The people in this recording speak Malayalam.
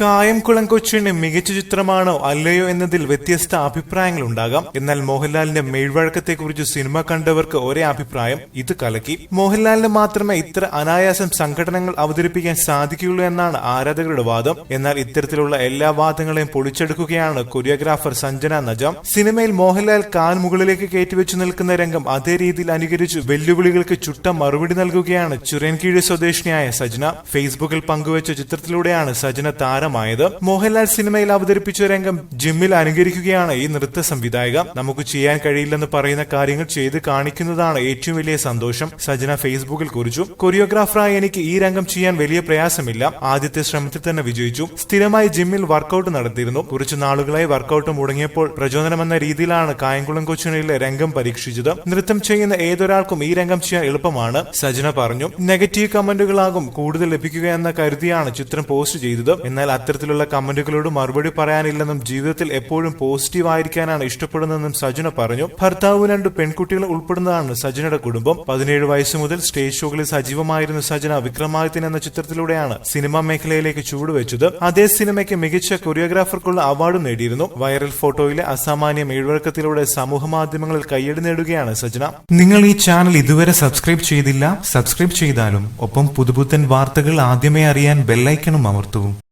കായംകുളം കൊച്ചിന് മികച്ച ചിത്രമാണോ അല്ലയോ എന്നതിൽ വ്യത്യസ്ത അഭിപ്രായങ്ങൾ ഉണ്ടാകാം. എന്നാൽ മോഹൻലാലിന്റെ മേഴ്വഴക്കത്തെക്കുറിച്ച് സിനിമ കണ്ടവർക്ക് ഒരേ അഭിപ്രായം ഇത് കലക്കി. മോഹൻലാലിന് മാത്രമേ ഇത്ര അനായാസം സംഘടനകൾ അവതരിപ്പിക്കാൻ സാധിക്കുകയുള്ളൂ എന്നാണ് ആരാധകരുടെ വാദം. എന്നാൽ ഇത്തരത്തിലുള്ള എല്ലാ വാദങ്ങളെയും പൊളിച്ചെടുക്കുകയാണ് കൊറിയോഗ്രാഫർ സഞ്ജന നജാം. സിനിമയിൽ മോഹൻലാൽ കാൽ മുകളിലേക്ക് കയറ്റിവെച്ചു നിൽക്കുന്ന രംഗം അതേ രീതിയിൽ അനുകരിച്ച് വെല്ലുവിളികൾക്ക് ചുട്ട മറുപടി നൽകുകയാണ് ചുരൻകീഴ് സ്വദേശിനിയായ സജന. ഫേസ്ബുക്കിൽ പങ്കുവച്ച ചിത്രത്തിലൂടെയാണ് സജ്ന താരമായത് മോഹൻലാൽ സിനിമയിൽ അവതരിപ്പിച്ച രംഗം ജിമ്മിൽ അനുകരിക്കുകയാണ് ഈ നൃത്ത സംവിധായക. നമുക്ക് ചെയ്യാൻ കഴിയില്ലെന്ന് പറയുന്ന കാര്യങ്ങൾ ചെയ്ത് കാണിക്കുന്നതാണ് ഏറ്റവും വലിയ സന്തോഷം. സജന ഫേസ്ബുക്കിൽ കുറിച്ചു. കൊറിയോഗ്രാഫറായി എനിക്ക് ഈ രംഗം ചെയ്യാൻ വലിയ പ്രയാസമില്ല. ആദ്യത്തെ ശ്രമത്തിൽ തന്നെ വിജയിച്ചു. സ്ഥിരമായി ജിമ്മിൽ വർക്കൗട്ട് നടത്തിയിരുന്നു. കുറച്ചു നാളുകളായി വർക്കൗട്ട് മുടങ്ങിയപ്പോൾ പ്രചോദനമെന്ന രീതിയിലാണ് കായംകുളം കൊച്ചിനിലെ രംഗം പരീക്ഷിച്ചത്. നൃത്തം ചെയ്യുന്ന ഏതൊരാൾക്കും ഈ രംഗം ചെയ്യാൻ എളുപ്പമാണ് സജന പറഞ്ഞു. നെഗറ്റീവ് കമന്റുകളാകും കൂടുതൽ ലഭിക്കുക എന്ന കരുതിയാണ് ചിത്രം പോസ്റ്റ് ചെയ്തത്. എന്നാൽ അത്തരത്തിലുള്ള കമന്റുകളോട് മറുപടി പറയാനില്ലെന്നും ജീവിതത്തിൽ എപ്പോഴും പോസിറ്റീവ് ആയിരിക്കാനാണ് ഇഷ്ടപ്പെടുന്നതെന്നും സജന പറഞ്ഞു. ഭർത്താവ് രണ്ട് പെൺകുട്ടികൾ ഉൾപ്പെടുന്നതാണ് സജനയുടെ കുടുംബം. പതിനേഴ് വയസ്സ് മുതൽ സ്റ്റേജ് ഷോകളിൽ സജീവമായിരുന്ന സജന വിക്രമാദിത്യൻ എന്ന ചിത്രത്തിലൂടെയാണ് സിനിമാ മേഖലയിലേക്ക് ചുവടുവെച്ചത്. അതേ സിനിമയ്ക്ക് മികച്ച കൊറിയോഗ്രാഫർക്കുള്ള അവാർഡും നേടിയിരുന്നു. വൈറൽ ഫോട്ടോയിലെ അസാമാന്യ മേഴ്വഴക്കത്തിലൂടെ സമൂഹ മാധ്യമങ്ങളിൽ കയ്യടി നേടുകയാണ് സജന. നിങ്ങൾ ഈ ചാനൽ ഇതുവരെ സബ്സ്ക്രൈബ് ചെയ്തില്ല? സബ്സ്ക്രൈബ് ചെയ്താലും ഒപ്പം പുതുപുത്തൻ വാർത്തകൾ ആദ്യമേ അറിയാൻ ബെല്ലൈക്കണും അമർത്തൂ.